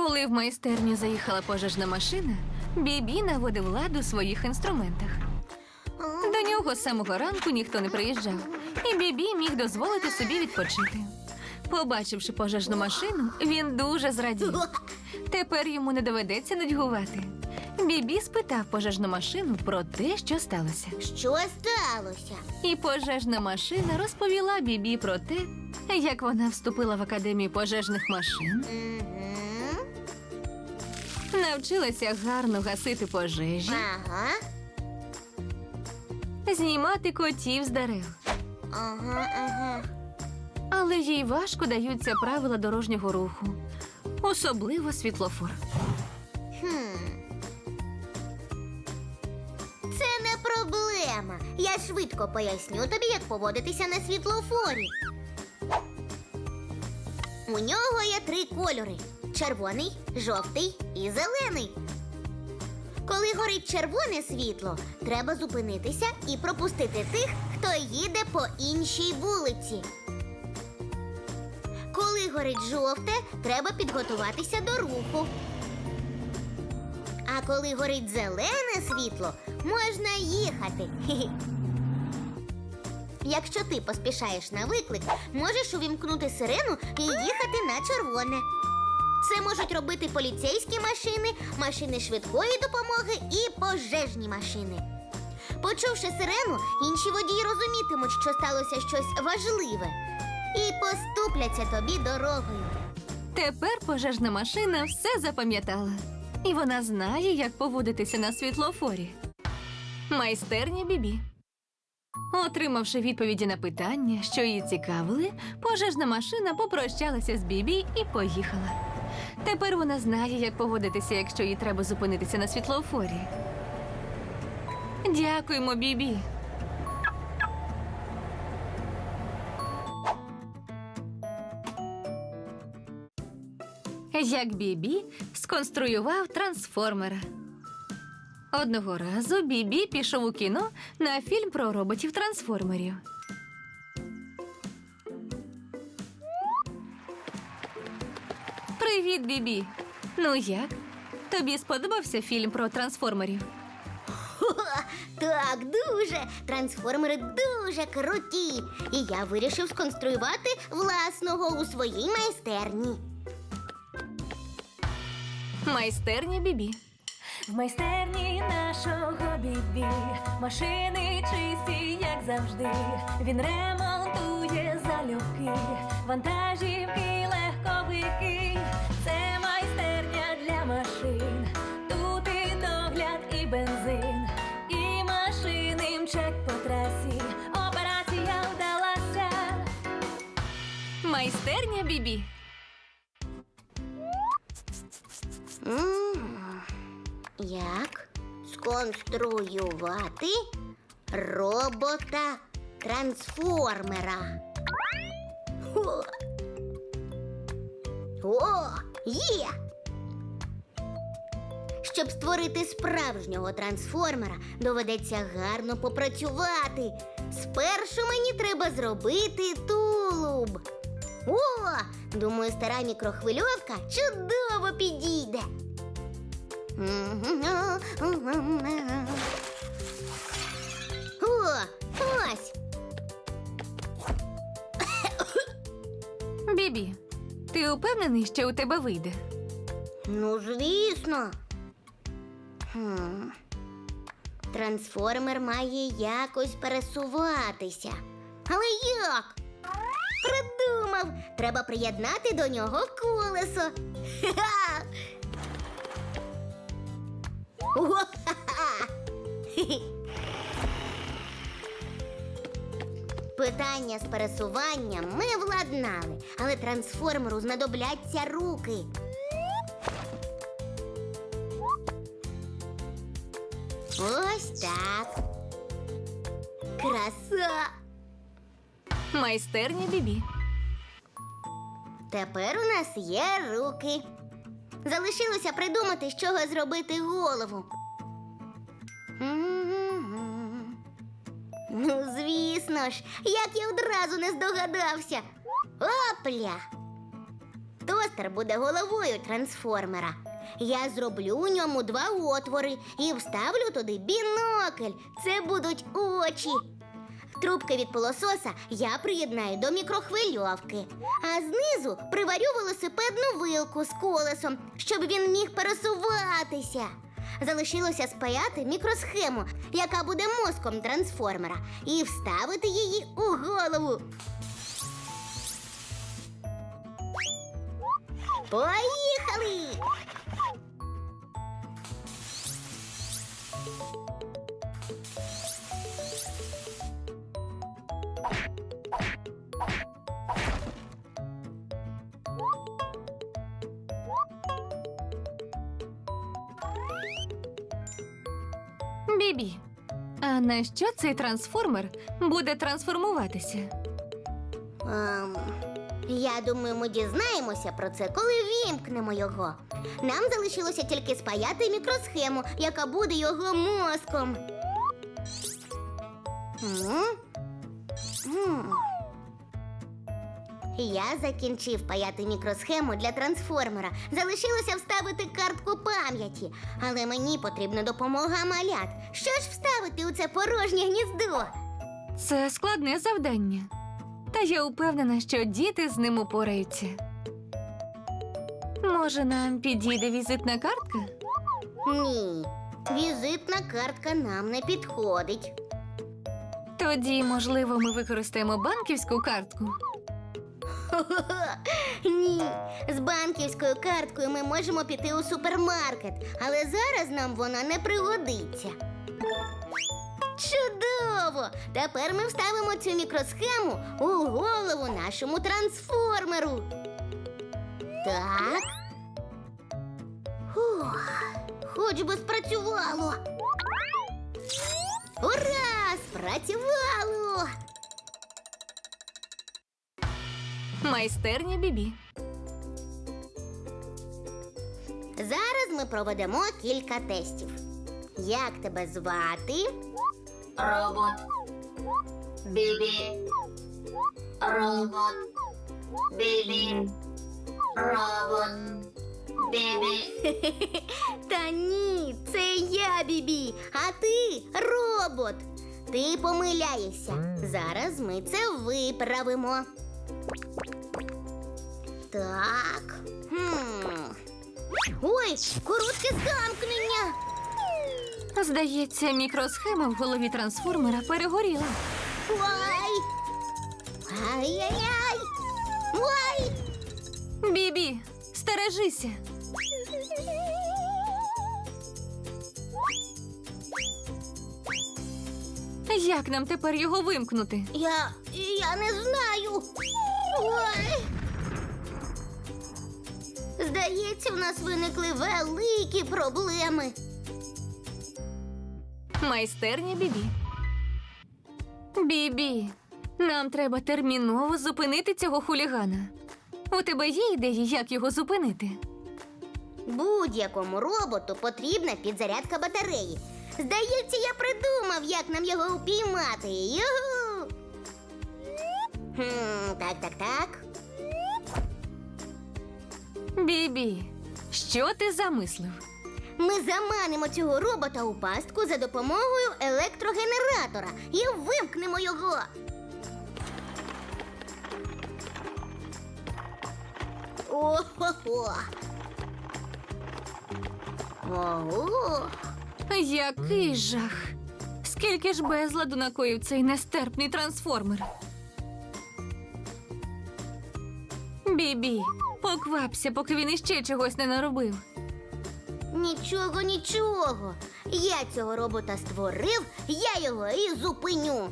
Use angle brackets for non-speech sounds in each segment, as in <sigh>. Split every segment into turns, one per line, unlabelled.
Коли в майстерню заїхала пожежна машина, Бібі наводив лад у своїх інструментах. До нього з самого ранку ніхто не приїжджав, і Бібі міг дозволити собі відпочити. Побачивши пожежну машину, він дуже зрадів. Тепер йому не доведеться нудьгувати. Бібі спитав пожежну машину про те, що сталося.
Що сталося?
І пожежна машина розповіла Бібі про те, як вона вступила в академію пожежних машин. Навчилася гарно гасити пожежі,
Ага.
знімати котів з дерев.
Ага, ага.
Але їй важко даються правила дорожнього руху, особливо світлофор.
Хм. Це не проблема. Я швидко поясню тобі, як поводитися на світлофорі. У нього є три кольори: червоний, жовтий і зелений. Коли горить червоне світло, треба зупинитися і пропустити тих, хто їде по іншій вулиці. Коли горить жовте, треба підготуватися до руху. А коли горить зелене світло, можна їхати. <laughs> Якщо ти поспішаєш на виклик, можеш увімкнути сирену і їхати на червоне. Це можуть робити поліцейські машини, машини швидкої допомоги і пожежні машини. Почувши сирену, інші водії розумітимуть, що сталося щось важливе, і поступляться тобі дорогою.
Тепер пожежна машина все запам'ятала, і вона знає, як поводитися на світлофорі. Майстерня Бібі. Отримавши відповіді на питання, що її цікавили, пожежна машина попрощалася з Бібі і поїхала. Тепер вона знає, як поводитися, якщо їй треба зупинитися на світлофорі. Дякуємо, Бібі. Як Бібі сконструював трансформера. Одного разу Бібі пішов у кіно на фільм про роботів-трансформерів. Привіт, Бібі. Ну як? Тобі сподобався фільм про трансформерів?
Так, дуже. Трансформери дуже круті. І я вирішив сконструювати власного у своїй майстерні.
Майстерня Бібі.
В майстерні нашого бібі машини чисті, як завжди. Він ремонтує залюбки, вантажівки, легковики. Це майстерня для машин. Тут і догляд, і бензин, і машини мчать по трасі. Операція вдалася.
Майстерня Бібі.
Як сконструювати робота трансформера? О! О, є! Щоб створити справжнього трансформера, доведеться гарно попрацювати. Спершу мені треба зробити тулуб. О, думаю, стара мікрохвильовка чудово підійде. О, ось.
Бібі, ти упевнений, що у тебе вийде?
Ну, звісно. Хм. Трансформер має якось пересуватися. Але як? Придумав! Треба приєднати до нього колесо. Ха-ха! Хе-хе. Питання з пересуванням ми владнали, але трансформеру знадобляться руки. Ось так. Краса.
Майстерня бібі.
Тепер у нас є руки. Залишилося придумати, з чого зробити голову. Ну, звісно ж, як я одразу не здогадався. Опля! Тостер буде головою трансформера. Я зроблю у ньому два отвори і вставлю туди бінокль. Це будуть очі. Трубки від пилососа я приєднаю до мікрохвильовки, а знизу приварю велосипедну вилку з колесом, щоб він міг пересуватися. Залишилося спаяти мікросхему, яка буде мозком трансформера, і вставити її у голову. Поїхали!
Бібі. А на що цей трансформер буде трансформуватися?
Ем, я думаю, ми дізнаємося про це, коли вімкнемо його. Нам залишилося тільки спаяти мікросхему, яка буде його мозком. М? М. Я закінчив паяти мікросхему для трансформера. Залишилося вставити картку пам'яті, але мені потрібна допомога малят. Що ж вставити у це порожнє гніздо?
Це складне завдання. Та я упевнена, що діти з ним упораються. Може, нам підійде візитна картка?
Ні, візитна картка нам не підходить.
Тоді, можливо, ми використаємо банківську картку. <laughs>
Ні, з банківською карткою ми можемо піти у супермаркет, але зараз нам вона не пригодиться. Чудово! Тепер ми вставимо цю мікросхему у голову нашому трансформеру. Так. Фух, хоч би спрацювало. Ура! Спрацювало!
Майстерня Бібі.
Зараз ми проведемо кілька тестів. Як тебе звати?
Робот. Бібі. Робот. Бібі. Робот. Бібі. <laughs>
Та ні, це я, Бібі, а ти робот. Ти помиляєшся. Зараз ми це виправимо. Так. Хм. Ой, коротке замкнення.
Здається, мікросхема в голові трансформера перегоріла.
Ой. Ай-яй-яй. Ой.
Бібі, стережися. Як нам тепер його вимкнути?
Я. я не знаю. Ой. Здається, в нас виникли великі проблеми.
Майстерня Бібі. Бібі, нам треба терміново зупинити цього хулігана. У тебе є ідеї, як його зупинити?
Будь-якому роботу потрібна підзарядка батареї. Здається, я придумав, як нам його упіймати. Югу! Хм, так, так, так.
Бібі, що ти замислив?
Ми заманимо цього робота у пастку за допомогою електрогенератора і вимкнемо його. О-хо-хо. Ого.
Який жах! Скільки ж безладу накоїв цей нестерпний трансформер? Бібі, поквапся, поки він іще чогось не наробив.
Нічого, нічого. Я цього робота створив, я його і зупиню.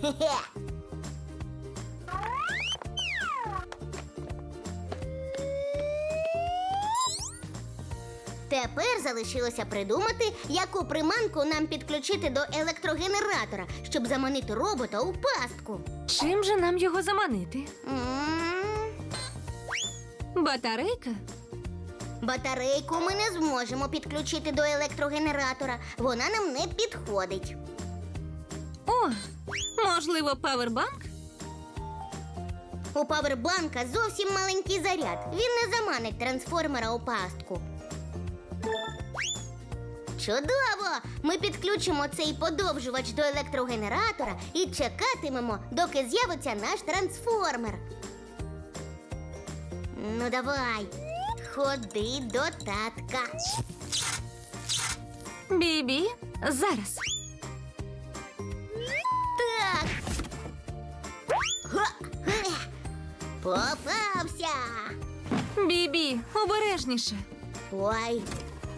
Хе-хе. Тепер залишилося придумати, яку приманку нам підключити до електрогенератора, щоб заманити робота у пастку.
Чим же нам його заманити?
М,
Батарейка?
Батарейку ми не зможемо підключити до електрогенератора. Вона нам не підходить.
О, можливо, павербанк?
У павербанка зовсім маленький заряд. Він не заманить трансформера у пастку. Чудово! Ми підключимо цей подовжувач до електрогенератора і чекатимемо, доки з'явиться наш трансформер. Ну, давай, ходи до татка.
Бібі, зараз.
Так. Га! Попався.
Бібі, обережніше.
Ой.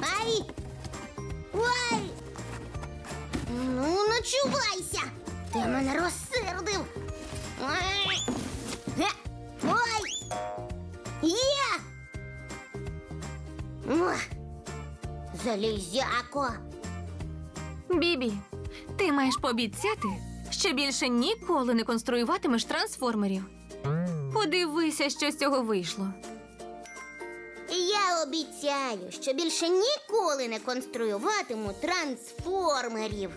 Ай. Ой. Ну, ночувайся. Ти мене розсердив. Ой. Залізяко.
Бібі, ти маєш пообіцяти, що більше ніколи не конструюватимеш трансформерів. Подивися, що з цього вийшло.
Я обіцяю, що більше ніколи не конструюватиму трансформерів.